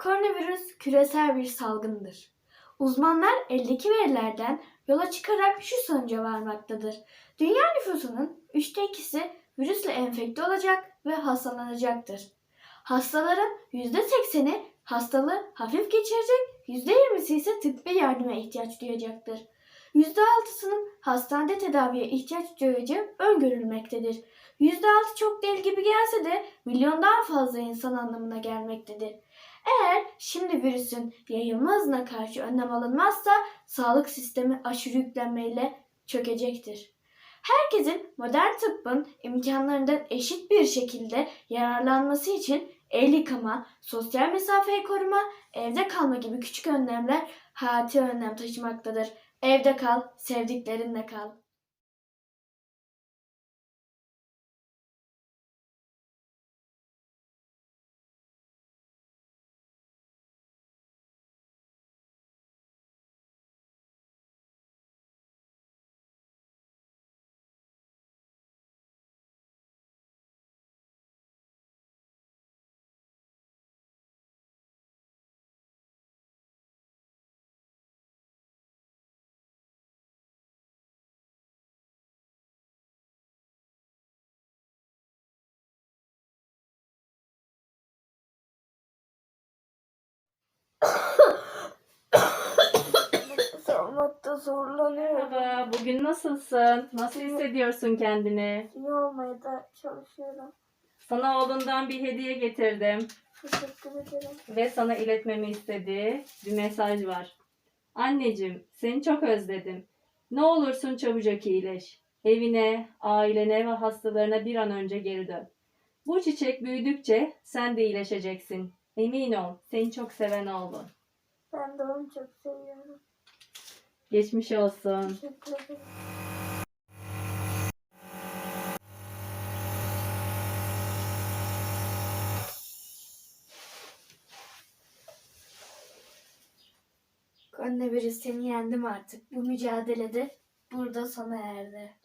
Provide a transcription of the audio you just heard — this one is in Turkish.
Koronavirüs küresel bir salgındır. Uzmanlar eldeki verilerden yola çıkarak şu sonuca varmaktadır. Dünya nüfusunun üçte ikisi virüsle enfekte olacak ve hastalanacaktır. Hastaların yüzde sekseni hastalığı hafif geçirecek, yüzde yirmisi ise tıbbi yardıma ihtiyaç duyacaktır. Yüzde altısının hastanede tedaviye ihtiyaç duyacağı öngörülmektedir. Yüzde altı çok değil gibi gelse de milyondan fazla insan anlamına gelmektedir. Eğer şimdi virüsün yayılma hızına karşı önlem alınmazsa sağlık sistemi aşırı yüklenmeyle çökecektir. Herkesin modern tıbbın imkanlarından eşit bir şekilde yararlanması için el yıkama, sosyal mesafeyi koruma, evde kalma gibi küçük önlemler hayati önlem taşımaktadır. Evde kal, sevdiklerinle kal. Nefes almakta zorlanıyorum. Merhaba, bugün nasılsın? Nasıl hissediyorsun kendini? İyi olmaya da çalışıyorum. Sana oğlundan bir hediye getirdim Teşekkür ederim. ve sana iletmemi istediği bir mesaj var. Anneciğim, seni çok özledim. Ne olursun çabucak iyileş. Evine, ailene ve hastalarına bir an önce geri dön. Bu çiçek büyüdükçe sen de iyileşeceksin. Emin ol, seni çok seven oğlun. Ben de onu çok seviyorum. Geçmiş olsun. Teşekkür ederim. Koronavirüs seni yendim artık. Bu mücadelede burada sona erdi.